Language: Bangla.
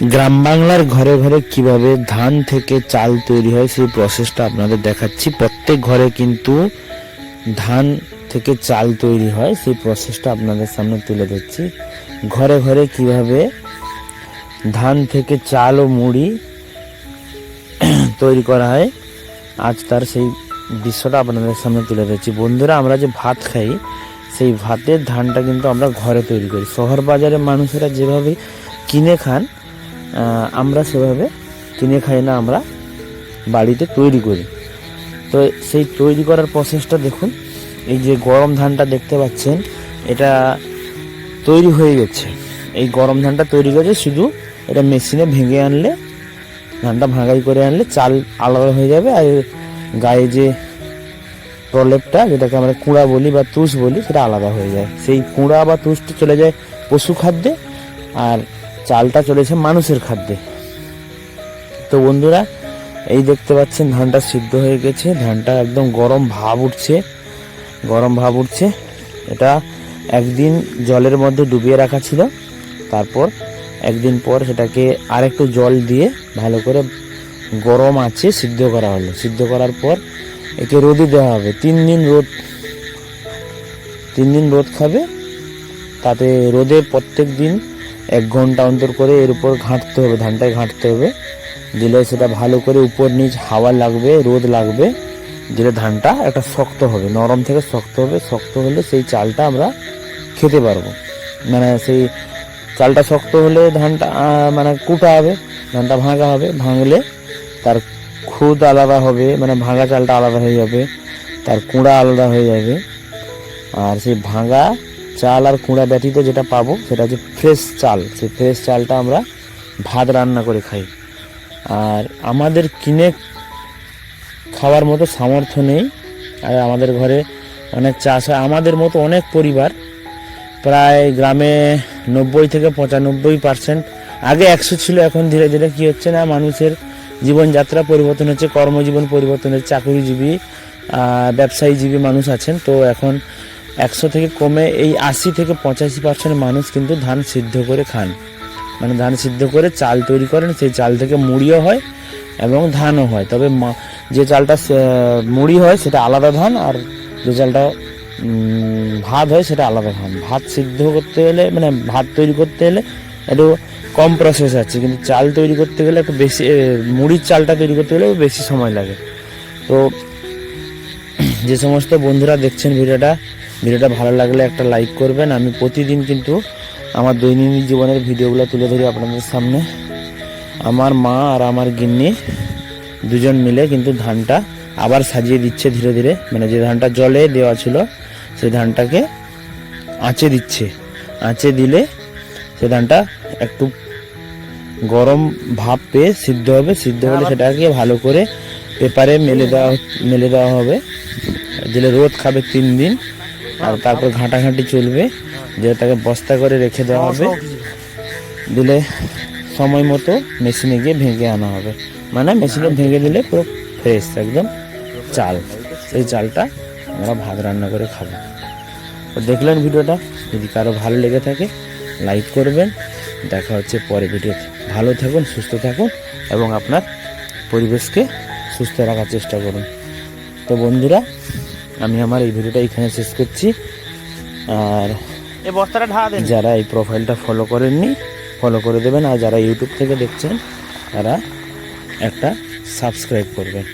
গ্রাম বাংলার ঘরে ঘরে কীভাবে ধান থেকে চাল তৈরি হয় সেই প্রসেসটা আপনাদের দেখাচ্ছি। প্রত্যেক ঘরে কিন্তু ধান থেকে চাল তৈরি হয়, সেই প্রসেসটা আপনাদের সামনে তুলে ধরছি। ঘরে ঘরে কীভাবে ধান থেকে চাল ও মুড়ি তৈরি করা হয়, আজ তার সেই দৃশ্যটা আপনাদের সামনে তুলে ধরছি। বন্ধুরা, আমরা যে ভাত খাই, সেই ভাতের ধানটা কিন্তু আমরা ঘরে তৈরি করি। শহর বাজারের মানুষেরা যেভাবে কিনে খান আমরা সেভাবে কিনে খাই না, আমরা বাড়িতে তৈরি করি। তো সেই তৈরি করার প্রসেসটা দেখুন, এই যে গরম ধানটা দেখতে পাচ্ছেন, এটা তৈরি হয়ে গেছে। এই গরম ধানটা তৈরি করেছে শুধু এটা মেশিনে ভেঙে আনলে, ধানটা ভাঙাই করে আনলে চাল আলাদা হয়ে যাবে, আর গায়ে যে প্রলেপটা, যেটাকে আমরা কুঁড়া বলি বা তুষ বলি, সেটা আলাদা হয়ে যায়। সেই কুঁড়া বা তুষটা চলে যায় পশু খাদ্যে, আর চালটা চলেছে মানুষের খাদ্যে। তো বন্ধুরা, এই দেখতে পাচ্ছেন ধানটা সিদ্ধ হয়ে গেছে। ধানটা একদম গরম ভাব উঠছে। গরম ভাব উঠছে। এটা একদিন জলের মধ্যে ডুবিয়ে রাখা ছিল। তারপর একদিন পর সেটাকে আরেকটু জল দিয়ে ভালো করে গরম আছে সিদ্ধ করা হলো। সিদ্ধ করার পর একে রোদে দেওয়া হবে। তিন দিন রোদ, তিন দিন রোদ খাবে। তাতে রোদে প্রত্যেক দিন এক ঘণ্টা অন্তর করে এর উপর ঘাঁটতে হবে, ধানটায় ঘাঁটতে হবে। দিলে সেটা ভালো করে উপর নিচ হাওয়া লাগবে, রোদ লাগবে, দিলে ধানটা একটা শক্ত হবে, নরম থেকে শক্ত হবে। শক্ত হলে সেই চালটা আমরা খেতে পারব। মানে সেই চালটা শক্ত হলে ধানটা মানে কুটা হবে, ধানটা ভাঙা হবে। ভাঙলে তার খুদ আলাদা হবে মানে ভাঙা চালটা আলাদা হয়ে যাবে, তার কুঁড়া আলাদা হয়ে যাবে। আর সেই ভাঙা চাল আর কুঁড়া ব্যতীত যেটা পাবো সেটা হচ্ছে ফ্রেশ চাল। সেই ফ্রেশ চালটা আমরা ভাত রান্না করে খাই। আর আমাদের কিনে খাওয়ার মতো সামর্থ্য নেই। আর আমাদের ঘরে অনেক চাষ হয়। আমাদের মতো অনেক পরিবার প্রায় গ্রামে নব্বই থেকে পঁচানব্বই পার্সেন্ট আগে একশো ছিল, এখন ধীরে ধীরে কি হচ্ছে না, মানুষের জীবনযাত্রা পরিবর্তন হচ্ছে, কর্মজীবন পরিবর্তন হচ্ছে, চাকুরিজীবী ব্যবসায়ীজীবী মানুষ আছেন। তো এখন একশো থেকে কমে এই আশি থেকে পঁচাশি পার্সেন্ট মানুষ কিন্তু ধান সিদ্ধ করে খান। মানে ধান সিদ্ধ করে চাল তৈরি করেন, সেই চাল থেকে মুড়িও হয় এবং ধানও হয়। তবে যে চালটা মুড়ি হয় সেটা আলাদা ধান আর যে চালটা ভাত হয় সেটা আলাদা ধান। ভাত সিদ্ধ করতে গেলে মানে ভাত তৈরি করতে গেলে একটু কম প্রসেস আছে। কিন্তু চাল তৈরি করতে গেলে একটু বেশি মুড়ির চালটা তৈরি করতে গেলে বেশি সময় লাগে। তো, যে সমস্ত বন্ধুরা দেখছেন ভিডিওটা ভিডিওটা ভালো লাগলে একটা লাইক করবেন। আমি প্রতিদিন কিন্তু আমার দৈনন্দিন জীবনের ভিডিওগুলো তুলে ধরি আপনাদের সামনে। আমার মা আর আমার গিন্নি দুজন মিলে কিন্তু ধানটা আবার সাজিয়ে দিচ্ছে ধীরে ধীরে। মানে যে ধানটা জলে দেওয়া ছিল সেই ধানটাকে আঁচে দিচ্ছে। আঁচে দিলে সে ধানটা একটু গরম ভাপ পেয়ে সিদ্ধ হবে। সিদ্ধ হলে সেটাকে ভালো করে পেপারে মেলে দেওয়া মেলে দেওয়া হবে। দিলে রোদ খাবে তিন দিন। আর তারপর ঘাঁটাঘাঁটি চলবে, যে তাকে বস্তা করে রেখে দেওয়া হবে। দিলে সময় মতো মেশিনে গিয়ে ভেঙে আনা হবে। মানে মেশিনে ভেঙে দিলে পুরো ফ্রেশ একদম চাল। সেই চালটা আমরা ভাত রান্না করে খাব। দেখলেন ভিডিওটা, যদি কারও ভালো লেগে থাকে লাইক করবেন। দেখা হচ্ছে পরে ভিডিওতে। ভালো থাকুন, সুস্থ থাকুন এবং আপনার পরিবেশকে সুস্থ রাখার চেষ্টা করুন। তো বন্ধুরা আমি আমার এই ভিডিওটা এখানে শেষ করছি। আর এই বস্তাটা ঢাকা দেন। যারা এই প্রোফাইলটা ফলো করেননি ফলো করে দেবেন। আর যারা ইউটিউব থেকে দেখছেন তারা একটা সাবস্ক্রাইব করবেন।